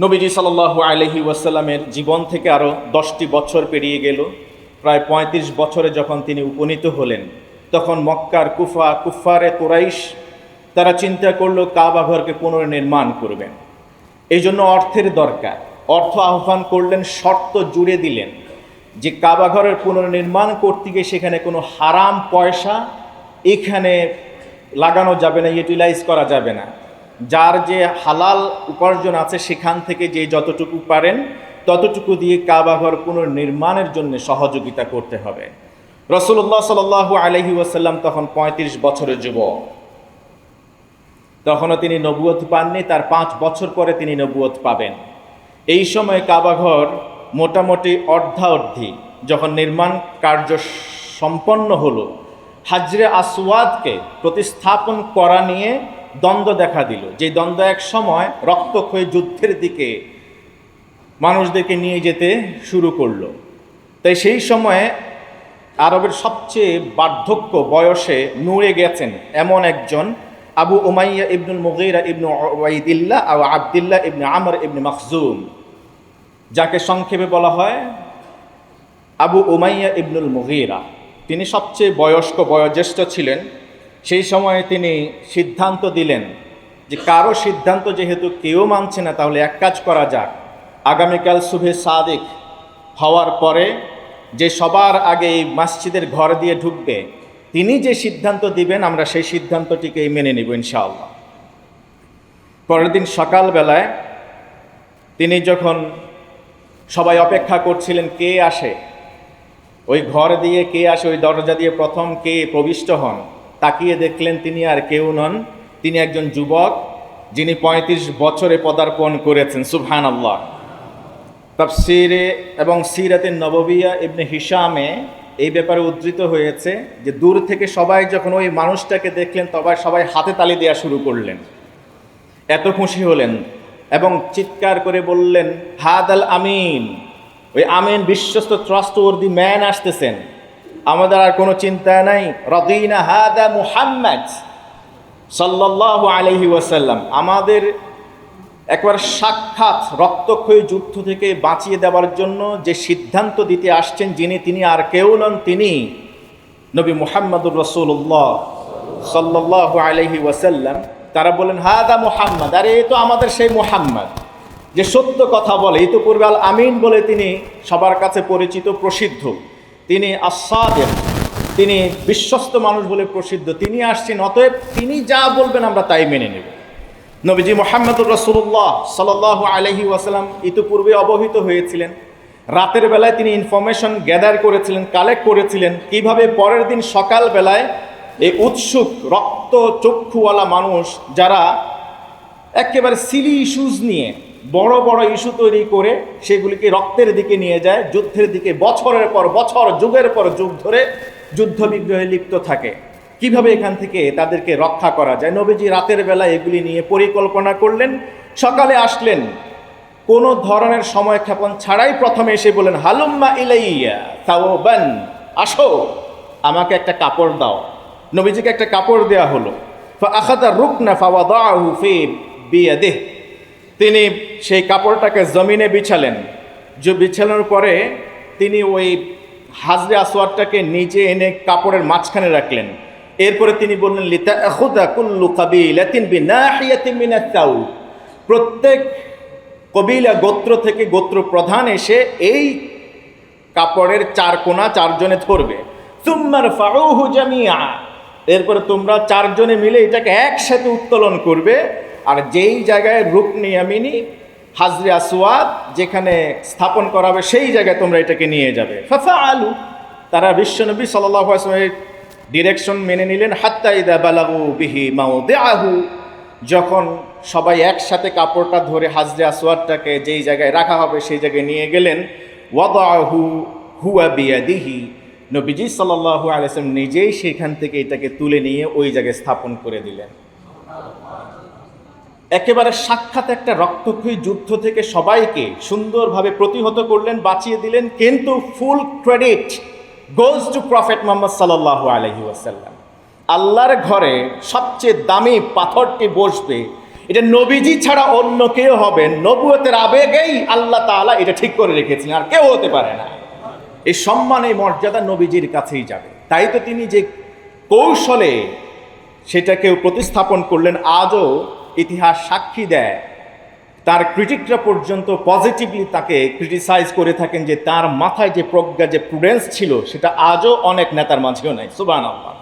নবীজি সাল আলহি ওয়াসাল্লামের জীবন থেকে আরও দশটি বছর পেরিয়ে গেল। প্রায় পঁয়ত্রিশ বছরে যখন তিনি উপনীত হলেন, তখন মক্কার কুফা কুফারে কোরাইশ, তারা চিন্তা করল কাবা ঘরকে পুনর্নির্মাণ করবেন। এই জন্য অর্থের দরকার। অর্থ আহ্বান করলেন, শর্ত জুড়ে দিলেন যে কাবা ঘরের পুনর্নির্মাণ করতে গিয়ে সেখানে কোনো হারাম পয়সা এখানে লাগানো যাবে না, ইউটিলাইজ করা যাবে না। যার যে হালাল উপার্জন আছে সেখান থেকে যে যতটুকু পারেন, ততটুকু দিয়ে কাবাঘর পুনর্নির্মাণের জন্য সহযোগিতা করতে হবে। রসুল্লাহ সাল আলহি ওয়াসাল্লাম তখন পঁয়ত্রিশ বছরের যুবক। তখনও তিনি নবুয়ত পাননি, তার পাঁচ বছর পরে তিনি নবুয়ত পাবেন। এই সময় কাবাঘর মোটামুটি অর্ধাঅর্ধি যখন নির্মাণ কার্য সম্পন্ন হলো, হাজরে আসওয়াদকে প্রতিস্থাপন করা নিয়ে দ্বন্দ্ব দেখা দিল। যে দ্বন্দ্ব এক সময় রক্তক্ষয়ী যুদ্ধের দিকে মানুষদেরকে নিয়ে যেতে শুরু করল। তাই সেই সময়ে আরবের সবচেয়ে বার্ধক্য বয়সে নুয়ে গেছেন এমন একজন আবু ওমাইয়া ইবনুল মুগিরা ইবনু ওয়াইদিল্লা আও আবদুল্লাহ ইবনে আমর ইবনু মখজুম, যাকে সংক্ষেপে বলা হয় আবু ওমাইয়া ইবনুল মুগিরা। তিনি সবচেয়ে বয়স্ক, বয়োজ্যেষ্ঠ ছিলেন। সেই সময়ে তিনি সিদ্ধান্ত দিলেন যে কারও সিদ্ধান্ত যেহেতু কেউ মানছে না, তাহলে এক কাজ করা যাক। আগামীকাল শুভে সাদিক হওয়ার পরে যে সবার আগে এই মসজিদের ঘর দিয়ে ঢুকবে, তিনি যে সিদ্ধান্ত দিবেন, আমরা সেই সিদ্ধান্তটিকেই মেনে নিব ইনশাআল্লাহ। পরের দিন সকালবেলায় তিনি যখন সবাই অপেক্ষা করছিলেন কে আসে, ওই ঘর দিয়ে কে আসে, ওই দরজা দিয়ে প্রথম কে প্রবিষ্ট হন তাকিয়ে দেখলেন তিনি আর কেউ নন। তিনি একজন যুবক, যিনি পঁয়ত্রিশ বছরে পদার্পণ করেছেন সুবহান আল্লাহ তাফসিরে এবং সিরাতের নববিয়া ইবনে হিসামে এই ব্যাপারে উদ্ধৃত হয়েছে যে, দূর থেকে সবাই যখন ওই মানুষটাকে দেখলেন, তবে সবাই হাতে তালি দেওয়া শুরু করলেন। এত খুশি হলেন এবং চিৎকার করে বললেন হাদ আল আমিন। ওই আমিন বিশ্বস্ত ট্রাস্ট দি ম্যান আসতেছেন। আমাদের আর কোনো চিন্তা নাই। রদিনা হাদা মুহাম্মদ সাল্লাল্লাহু আলহি ওয়াসাল্লাম। আমাদের একবার সাক্ষাৎ রক্তক্ষয়ী যুদ্ধ থেকে বাঁচিয়ে দেওয়ার জন্য যে সিদ্ধান্ত দিতে আসছেন যিনি, তিনি আর কেউ নন, তিনি নবী মুহাম্মদুর রসুল্লাহ সাল্লাহ আলহি ওয়াসাল্লাম। তারা বলেন, হাদা মুহাম্মদ। আরে, এ তো আমাদের সেই মুহাম্মদ যে সত্য কথা বলে। ইতোপূর্বে আল আমিন বলে তিনি সবার কাছে পরিচিত, প্রসিদ্ধ। তিনি আসাদের তিনি বিশ্বস্ত মানুষ বলে প্রসিদ্ধ, তিনি আসছেন, অতএব তিনি যা বলবেন আমরা তাই মেনে নেব। নবীজি মোহাম্মদুর রসুল্লাহ সাল আলহি ওয়াসালাম ইতিপূর্বে অবহিত হয়েছিলেন। রাতের বেলায় তিনি ইনফরমেশন গ্যাদার করেছিলেন কালেক্ট করেছিলেন। কীভাবে পরের দিন সকাল বেলায় এই উৎসুক, রক্ত চক্ষুওয়ালা মানুষ যারা একেবারে সিলি ইস্যুজ নিয়ে বড় বড় ইস্যু তৈরি করে সেগুলিকে রক্তের দিকে নিয়ে যায়, যুদ্ধের দিকে বছরের পর বছর, যুগের পর যুগ ধরে যুদ্ধ বিগ্রহে লিপ্ত থাকে। কীভাবে এখান থেকে তাদেরকে রক্ষা করা যায়? নবীজি রাতের বেলা এগুলি নিয়ে পরিকল্পনা করলেন, সকালে আসলেন, কোনো ধরনের সময় ক্ষেপণ ছাড়াই প্রথমে এসে বলেন হালুম্মা ইলাইয়া সাওবান, আসো, আমাকে একটা কাপড় দাও। নবীজিকে একটা কাপড় দেওয়া হলো। আখাদা রুকনা ফাওয়াদাহু বিয়া বিয়াদিহ। তিনি সেই কাপড়টাকে জমিনে বিছালেন। যে বিছানোর পরে তিনি ওই হাজরে আসোয়ারটাকে নিচে এনে কাপড়ের মাঝখানে রাখলেন। এরপরে তিনি বললেন লিতা এখুদা কুল্লু কাবিলাতিন বিনাহিয়াতিন মিনাত তাউ প্রত্যেক কবিলা গোত্র থেকে গোত্র প্রধান এসে এই কাপড়ের চার কোনা চারজনে ধরবে। তুম্মার ফাউহু জামিয়া এরপরে তোমরা চারজনে মিলে এটাকে একসাথে উত্তোলন করবে। আর যেই জায়গায় রুকনিয়ামিনী হাজরে আসওয়াদ যেখানে স্থাপন করা হবে, সেই জায়গায় তোমরা এটাকে নিয়ে যাবে। ফাফা আলু তারা বিশ্বনবী সাল্লাহ আসলামের ডিরেকশন মেনে নিলেন, হাত্তা ইদা বালাগু বিহি মাউদে আহু যখন সবাই একসাথে কাপড়টা ধরে হাজরে আসওয়াদটাকে যেই জায়গায় রাখা হবে, সেই জায়গায় নিয়ে গেলেন। ওয়াদাহু হুয়া বিয়াদিহি, নবীজি সাল্লাহু আলাইসলাম নিজেই সেখান থেকে এটাকে তুলে নিয়ে ওই জায়গায় স্থাপন করে দিলেন। একেবারে সাক্ষাৎ একটা রক্তক্ষয়ী যুদ্ধ থেকে সবাইকে সুন্দরভাবে প্রতিহত করলেন, বাঁচিয়ে দিলেন, কিন্তু full credit goes to prophet Muhammad সাল্লাহ আলহি ওয়াসাল্লাম। আল্লাহর ঘরে সবচেয়ে দামি পাথরটি বসবে, এটা নবীজি ছাড়া অন্য কেউ হবেন নবুয়তের আবেগেই আল্লাহ তাআলা এটা ঠিক করে রেখেছেন আর কেউ হতে পারে না। এই সম্মান, এই মর্যাদা নবীজির কাছেই যাবে। তাই তো তিনি যে কৌশলে সেটাকেও প্রতিস্থাপন করলেন, আজও ইতিহাস সাক্ষী দেয়। তার ক্রিটিকরা পর্যন্ত পজিটিভলি তাকে ক্রিটিসাইজ করে থাকেন যে তার মাথায় যে প্রজ্ঞা, যে প্রুডেন্স ছিল, সেটা আজও অনেক নেতার মাঝেও নাই। সুবান আল্লাহ